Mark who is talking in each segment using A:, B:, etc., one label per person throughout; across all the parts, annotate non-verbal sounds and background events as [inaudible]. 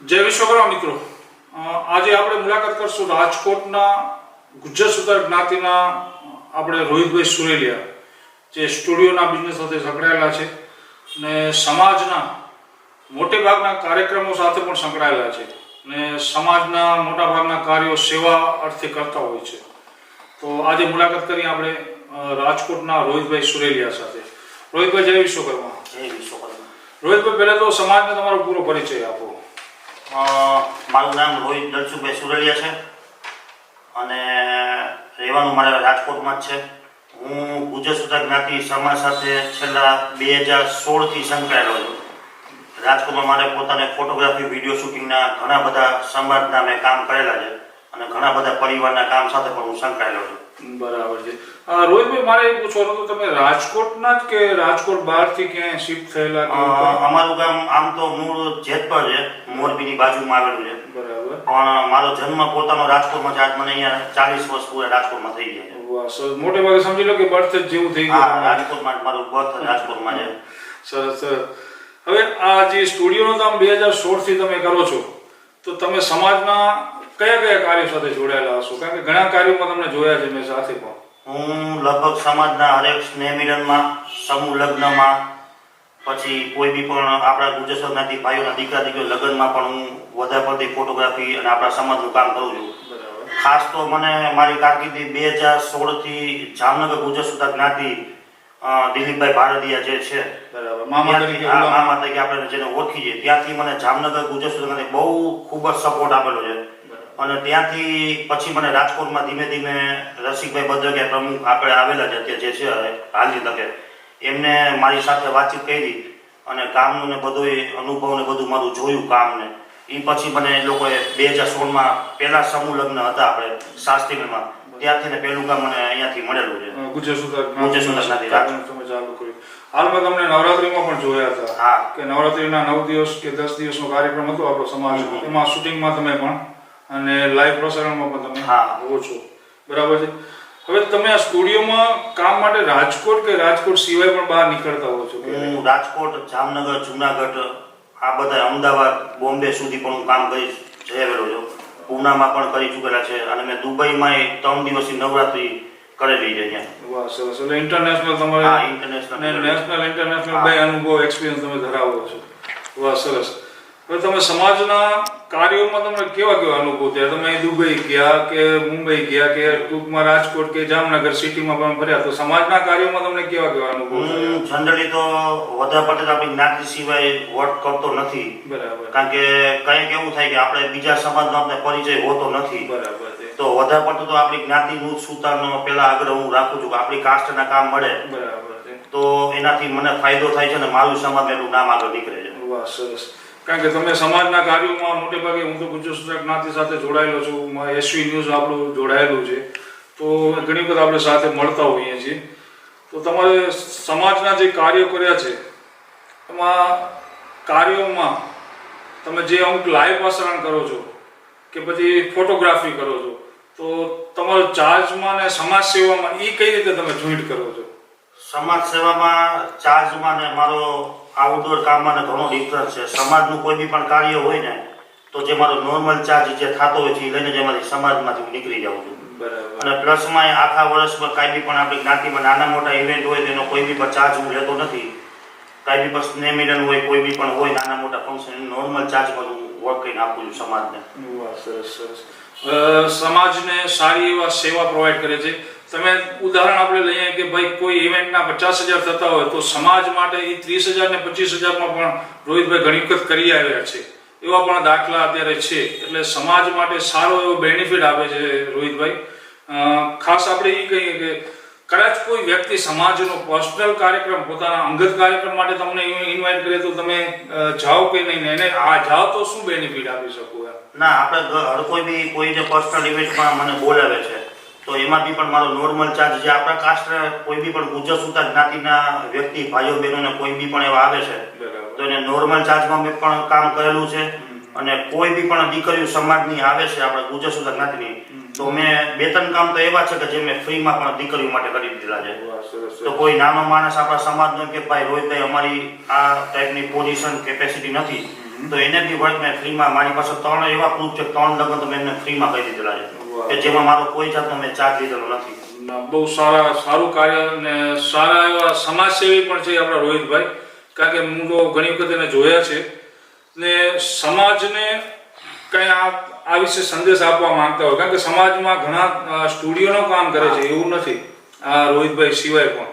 A: જય વિશ્વકર્મા મિત્રો. આજે આપણે મુલાકાત કરશું રાજકોટના ગુજ્જર સુધાર જ્ઞાતિના આપણે રોહિતભાઈ સુરેલિયા, જે સ્ટુડિયોના બિઝનેસ સાથે સંકળાયેલા છે અને સમાજના મોટે ભાગના કાર્યક્રમો સાથે પણ સંકળાયેલા છે અને સમાજના મોટા ભાગના કાર્યો સેવા અર્થે કરતા હોય છે. તો આજે મુલાકાત કરી આપણે રાજકોટના રોહિતભાઈ સુરેલિયા સાથે. રોહિતભાઈ, જય વિશ્વકર્મા.
B: વિશ્વકર્મા
A: રોહિતભાઈ પહેલા તો સમાજને તમારો પૂરો પરિચય આપો.
B: મારું નામ રોહિત દલસુભાઈ સુરલિયા છે અને રહેવાનું મારે રાજકોટમાં જ છે. હું ગુજર સુધા જ્ઞાતિ સમાજ સાથે છેલ્લા બે હજાર સોળથી સંકળાયેલો છું. રાજકોટમાં મારે પોતાને ફોટોગ્રાફી વીડિયો શૂટિંગના ઘણા બધા સમાજના મેં કામ કરેલા છે. અને ઘણા બધા પરિવારના કામ સાથે પણ હું સંકળાયેલો છું.
A: બરાબર છે. રોહિતભાઈ મારે એ પૂછવાનું હતું તમે રાજકોટના જ કે રાજકોટ બહારથી ક્યાંય શિફ્ટ થયેલા?
B: અમારું ગામ આમ તો મૂળ જેતપર છે મોરબીની બાજુમાં આવેલું છે.
A: બરાબર.
B: પણ મારો જન્મ પોતાનો રાજકોટમાં છે આજ મને અહીંયા ચાલીસ વર્ષ પૂરા રાજકોટમાં થઈ ગયા છે.
A: મોટે ભાગે સમજી લો કે બર્થ જ જેવું થઈ ગયું.
B: રાજકોટમાં મારું બર્થ [laughs] રાજકોટમાં છે.
A: સરસ સરસ. હવે આ જે સ્ટુડિયોનું કામ બે હજાર સોળથી તમે કરો છો તો તમે સમાજના કયા કયા કાર્યો સાથે જોડાયેલા હશો? કારણ કે ઘણા કાર્યોમાં તમને જોયા છે મેં સાથે પણ.
B: હું લગભગ સમાજના હરેક સ્નેહ મિલનમાં સમૂહ લગ્નમાં પછી કોઈ બી પણ આપણા ગુજરાત સમાજના ભાઈઓના દીકરા દીકરીઓ લગ્નમાં પણ હું વધારે પડતી ફોટોગ્રાફી અને આપણા સમાજનું કામ કરું છું. ખાસ તો મને મારી કારકિર્દી બે હજાર સોળથી જામનગર ગુજરાત સુધા જ્ઞાતિ દિલીપભાઈ ભારતીયા જે છે.
A: બરાબર. મામા તરીકે.
B: મામા આપણે જેને ઓળખીએ ત્યાંથી મને જામનગર ગુજરાત સુધા બહુ ખૂબ જ સપોર્ટ આપેલો છે. અને ત્યાંથી પછી મને રાજકોટમાં ધીમે ધીમે રસિકભાઈ બદ્રગિયા પ્રમુખ આપણે આવેલા છે અત્યારે જે છે હાલની તકે. એમને મારી સાથે વાતચીત કરી અને કામનું ને બધું અનુભવ ને બધું મારું જોયું કામને એ પછી મને એ લોકોએ બે હજાર સોળમાં પહેલા સમૂહ લગ્ન હતા આપણે શાસ્ત્રીમાં ત્યારથી ને પહેલું કામ મને અહીંયાથી મળેલું છે.
A: ગુજરાત ગુજર સુધાર ચાલુ કર્યું. હાલમાં તમને નવરાત્રીમાં પણ જોયા હતા.
B: હા.
A: કે નવરાત્રીના નવ દિવસ કે દસ દિવસનો કાર્યક્રમ હતો આપણો સમાજ એમાં શૂટિંગમાં તમે પણ અને લાઈવ પ્રસારણમાં પણ તમે
B: હા.
A: હો છો. બરાબર છે? હવે તમે આ સ્ટુડિયોમાં કામ માટે રાજકોટ કે રાજકોટ સિવાય પણ બહાર નીકળતા હો છો
B: હું રાજકોટ જામનગર જુનાગઢ આ બધા અમદાવાદ બોમ્બે સુધી પણ હું કામ કરી આવેલો છું. પૂનામાં પણ કરી ચૂકેલા છે અને મેં દુબઈમાં એ ત્રણ દિવસની નવરાત્રી કરેલી છે ત્યાં.
A: વાહ સરસ. એટલે ઇન્ટરનેશનલ તમારે
B: હા ઇન્ટરનેશનલ
A: નેશનલ ઇન્ટરનેશનલ. બે અનુભવ એક્સપિરિયન્સ તમે ધરાવો છો. વાહ સરસ. હવે તમે સમાજના કાર્યોમાં તમને કેવા કેવા અનુભવ થયા? તમે દુબઈ ગયા કે મુંબઈ ગયા કે ટૂંકમાં રાજકોટ કે જામનગર સિટીમાં પણ ફર્યા? તો સમાજના કાર્યોમાં તમને કેવા કેવા અનુભવ
B: જનરલી તો વધારે પડતા આપણી જ્ઞાતિ સિવાય વર્ક કરતો નથી.
A: બરાબર.
B: કારણ કે કંઈક એવું થાય કે આપણે બીજા સમાજનો આપણે પરિચય હોતો નથી.
A: બરાબર
B: તો વધારે પડતું તો આપણી જ્ઞાતિનું જ સુતારનો પહેલા આગળ હું રાખું છું કે આપણી કાસ્ટના કામ મળે.
A: બરાબર
B: તો એનાથી મને ફાયદો થાય છે અને મારું સમાજ એનું નામ આગળ નીકળે છે.
A: વાહ સરસ. કારણ કે તમે સમાજના કાર્યોમાં મોટે ભાગે હું તો ગુજરાત સુધાર જ્ઞાતિ સાથે જોડાયેલો છું એસવી ન્યૂઝ આપણું જોડાયેલું છે. તો ઘણી વખત આપણે સાથે મળતા હોઈએ છીએ. તો તમારે સમાજના જે કાર્યો કર્યા છે, એમાં કાર્યોમાં તમે જે અમુક લાઈવ પ્રસારણ કરો છો કે પછી ફોટોગ્રાફી કરો છો, તો તમારો ચાર્જમાં ને સમાજ સેવામાં એ કઈ રીતે તમે જોઈન્ટ કરો છો?
B: સમાજ સેવામાં ચાર્જમાં ને મારો આઉટડોર કામમાં ઘણો ડિફરન્સ છે. સમાજનું કોઈ બી પણ કાર્ય હોય ને તો જે મારો નોર્મલ ચાર્જ જે થતો હોય છે એ લઈને જ મારી સમાજમાંથી હું નીકળી જાઉં છું.
A: બરાબર.
B: અને પ્લસમાં આખા વર્ષમાં કાંઈ બી પણ આપણી જ્ઞાતિમાં નાના મોટા ઇવેન્ટ હોય તેનો કોઈ બી પણ ચાર્જ હું લેતો નથી. કાંઈ બી પણ સ્નેહ મિલન હોય કોઈ બી પણ હોય નાના મોટા ફંક્શન નોર્મલ ચાર્જમાં હું વર્ક કરીને આપું છું સમાજને.
A: સરસ સરસ. સમાજને સારી એવા સેવા પ્રોવાઈડ કરે છે. તમે ઉદાહરણ આપણે લઈએ કે ભાઈ કોઈ ઇવેન્ટના પચાસ હજાર થતા હોય તો સમાજ માટે એ ત્રીસ હજાર ને પચીસ હજારમાં પણ રોહિતભાઈ ઘણી વખત કરી આવ્યા છે. એવા પણ દાખલા અત્યારે છે. એટલે સમાજ માટે સારો એવો બેનિફિટ આપે છે રોહિતભાઈ. ખાસ આપણે એ કહીએ કે કદાચ કોઈ વ્યક્તિ સમાજનો પર્સનલ કાર્યક્રમ, પોતાના અંગત કાર્યક્રમ માટે તમને ઇન્વાઇટ કરે તો તમે જાઓ કે નહીં એને આ જાઓ તો શું બેનિફિટ આપી શકો
B: ના, આપણે કોઈ બી કોઈ પર્સનલ ઇવેન્ટમાં મને બોલાવે છે. તો એમાં બી પણ મારો નોર્મલ ચાર્જ જે આપણા કાસ્ટ કોઈ બી પણ ગુજર સુતા જ્ઞાતિના વ્યક્તિ ભાઈઓ બહેનોને કોઈ બી પણ એવા આવે છે તો એને નોર્મલ ચાર્જમાં મેં પણ કામ કરેલું છે. અને કોઈ બી પણ દીકરીઓ સમાજની આવે છે આપણે ગુજર સુતા જ્ઞાતિની તો મેં બે ત્રણ કામ તો એવા છે કે જે મેં ફ્રીમાં પણ દીકરીઓ માટે કરી દીધેલા છે. તો કોઈ નાનો માણસ આપણા સમાજનો કે ભાઈ રોહિતભાઈ અમારી આ ટાઈપની પોઝિશન કેપેસિટી નથી. તો એને બી વર્ક મેં ફ્રીમાં મારી પાસે ત્રણ એવા પ્રૂફ છે ત્રણ લગ્ન તો મેં એમને ફ્રીમાં કરી દીધેલા છે. કે જેમાં મારો કોઈ જાતનો મેં ચાર્જ લીધેલો નથી.
A: બહુ સારા, સારું કાર્ય અને સારા એવા સમાજસેવી પણ છે આપણા રોહિતભાઈ. કારણ કે હું તો ઘણી વખત એને જોયા છે. ને સમાજને કંઈ આ વિશે સંદેશ આપવા માંગતા હોય. કારણ કે સમાજમાં ઘણા સ્ટુડિયોનું કામ કરે છે, એવું નથી. આ રોહિતભાઈ સિવાય પણ.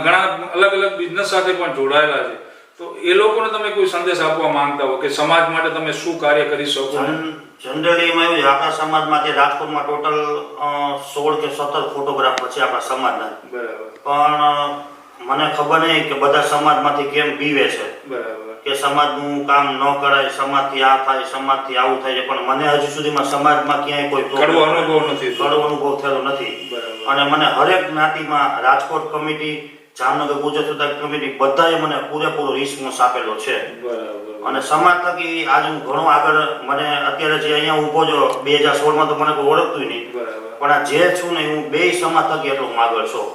A: ઘણા અલગ અલગ બિઝનેસ સાથે પણ જોડાયેલા છે. તો એ લોકોને તમે કોઈ સંદેશ આપવા માંગતા હો કે સમાજ માટે તમે શું કાર્ય કરી શકો?
B: જનરલી એમાં એવું આપણા સમાજમાં રાજકોટમાં ટોટલ સોળ કે સત્તર ફોટોગ્રાફર છે આપણા સમાજના. પણ મને ખબર નહીં કે બધા સમાજમાંથી કેમ બીવે છે. કે સમાજનું કામ ન કરાય સમાજથી આ થાય સમાજથી આવું થાય છે પણ મને હજુ સુધીમાં સમાજમાં ક્યાંય કોઈ
A: કડવો અનુભવ નથી.
B: કડવો અનુભવ થયો નથી. અને મને હરેક જ્ઞાતિમાં રાજકોટ કમિટી જામનગર ગુજરાત સુધાર કમિટી બધાએ મને પૂરેપૂરો રિસ્પોન્સ આપેલો છે.
A: બરાબર.
B: અને સમાજ થકી આજે હું ઘણો આગળ મને અત્યારે જે અહીંયા ઊભો છો બે હજાર સોળમાં તો મને કોઈ ઓળખતું નહીં. પણ આ જે છું ને હું બે સમાજ થકી એટલો હું આગળ છું.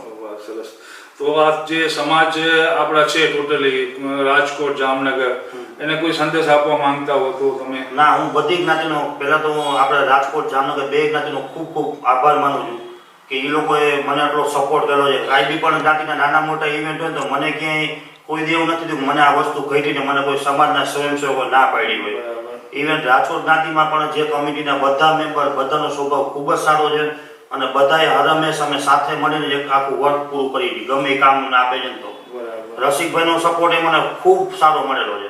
A: સરસ. તો આ જે સમાજ આપણા છે ટોટલી રાજકોટ જામનગર એને કોઈ સંદેશ આપવા માંગતા હો તો તમે?
B: ના હું બધી જ્ઞાતિનો પહેલા તો હું આપણે રાજકોટ જામનગર બે જ્ઞાતિનો ખૂબ ખૂબ આભાર માનું છું. કે એ લોકોએ મને આટલો સપોર્ટ કર્યો છે. કાંઈ બી પણ જાતિના નાના મોટા ઇવેન્ટ હોય તો મને ક્યાંય કોઈ દેવું નથી થયું. મને આ વસ્તુ ઘટીને મને કોઈ સમાજના સ્વયંસેવકો ના પાડી હોય. ઇવેન્ટ રાજકોટ જ્ઞાતિમાં પણ જે કમિટીના બધા મેમ્બર બધાનો સ્વભાવ ખૂબ જ સારો છે અને બધાએ હરમેશ અમે સાથે મળીને એક આખું વર્ક પૂરું કરી દીધું. ગમે કામ ના આપે છે તો. રસિકભાઈનો સપોર્ટ એ મને ખૂબ સારો મળેલો છે.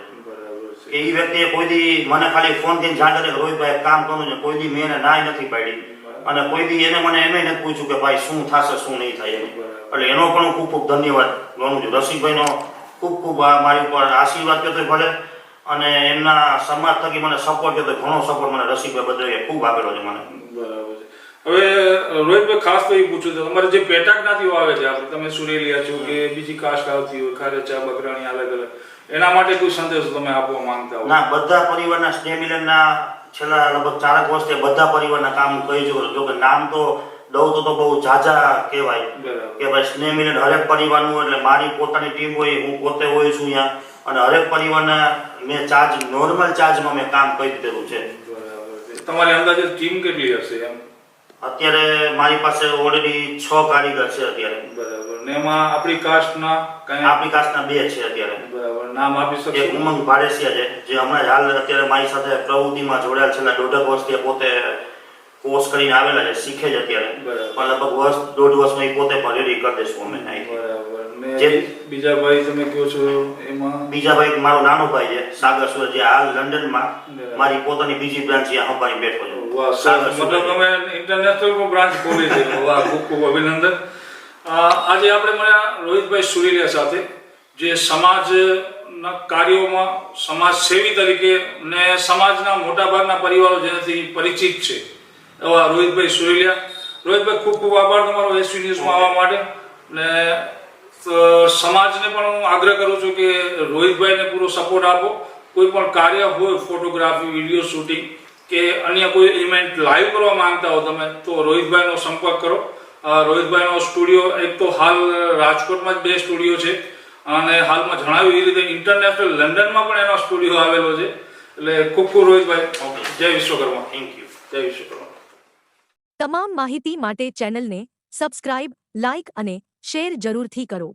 B: કે એ વ્યક્તિએ કોઈ દી મને ખાલી ફોનથી જાણ કરી રોહિતભાઈ કામ કરવું છે કોઈ દી મેં એને નાય નથી પાડી. અને કોઈ બી એને મને એને નથી પૂછ્યું કે ભાઈ શું થશે શું નહીં થાય એટલે એનો પણ હું ખૂબ ખૂબ ધન્યવાદ ગણું છું. રસિકભાઈનો ખૂબ ખૂબ મારી ઉપર આશીર્વાદ કર્યો તો ભલે. અને એમના સમાજ થકી મને સપોર્ટ કર્યો તો ઘણો સપોર્ટ મને રસિકભાઈ બદલે ખૂબ આપેલો છે મને.
A: બરાબર છે. હવે રોહિતભાઈ ખાસ તો એ પૂછ્યું છું. તમારે જે પેટા જ્ઞાતિઓ આવે છે આપણે તમે સુરેલિયા છો કે બીજી કાસ્ટ આવતી હોય ખારેચા બકરાણી અલગ અલગ એના માટે કોઈ સંદેશ તમે આપવા માંગતા હો?
B: ના બધા પરિવારના સ્નેહ મિલનના છેલ્લા લગભગ ચારક વર્ષથી બધા પરિવારના કામ કહી ચુક્યો જો કે નામ તો દઉં તો તો બહુ ઝાઝા કહેવાય. કે ભાઈ સ્નેહ મિલન હરેક પરિવારનું એટલે મારી પોતાની ટીમ હોય હું પોતે હોય છું અહીંયા. અને હરેક પરિવારના મેં ચાર્જ નોર્મલ ચાર્જમાં મેં કામ કરી દીધેલું છે.
A: છે તમારી અંદાજે ટીમ કેટલી હશે એમ?
B: અત્યારે મારી પાસે ઓલરેડી છ કારીગર છે અત્યારે.
A: બરાબર. ને એમાં આપણી કાસ્ટના કઈ
B: આપણી કાસ્ટના બે છે અત્યારે.
A: બરાબર. નામ આપી
B: એક
A: શકશો
B: ઉમંગ ભાડેસિયા છે જે હમણાં જ હાલ અત્યારે મારી સાથે પ્રવૃત્તિમાં જોડાયેલ છેલ્લા દોઢક વર્ષથી પોતે કોર્સ કરીને આવેલા છે શીખે છે અત્યારે. પણ લગભગ વર્ષ દોઢ વર્ષમાં પોતે પણ રેડી કરી દઈશું અમે
A: બરાબર. ને
B: જે-
A: બીજા ભાઈ તમે કહો છો એમાં?
B: બીજા ભાઈ મારો નાનો ભાઈ છે સાગર સુરત જે હાલ લંડનમાં મારી પોતાની બીજી બ્રાન્ચ બેઠો છું. સુરત.
A: મતલબ તમે ઇન્ટરનેશનલ બ્રાન્ચ ખોલી છે. વાહ ખૂબ ખૂબ અભિનંદન. આજે આપણે મળ્યા રોહિતભાઈ સુરેલિયા સાથે જે સમાજના કાર્યોમાં સમાજ સેવી તરીકે ને સમાજના મોટાભાગના પરિવારો જેનાથી પરિચિત છે. એવા રોહિતભાઈ સુરેલિયા રોહિતભાઈ ખૂબ ખૂબ આભાર તમારો એસવી ન્યૂઝમાં આવવા માટે. ને સમાજને પણ હું આગ્રહ કરું છું કે રોહિતભાઈને પૂરો સપોર્ટ આપો. કોઈ પણ કાર્ય હોય ફોટોગ્રાફી વીડિયો શૂટિંગ કે અન્ય કોઈ ઇવેન્ટ લાઈવ કરવા માંગતા હો તમે તો રોહિતભાઈનો સંપર્ક કરો. રોહિતભાઈનો સ્ટુડિયો એક તો હાલ રાજકોટમાં જ બે સ્ટુડિયો છે. અને હાલમાં જણાવ્યું એ રીતે ઇન્ટરનેશનલ લંડનમાં પણ એનો સ્ટુડિયો આવેલો છે. એટલે ખૂબ ખૂબ રોહિતભાઈ જય વિશ્વકર્મા.
B: થેન્ક યુ
A: જય વિશ્વકર્મા.
C: તમામ માહિતી માટે ચેનલને સબસ્ક્રાઇબ લાઇક અને શેર જરૂરથી કરો.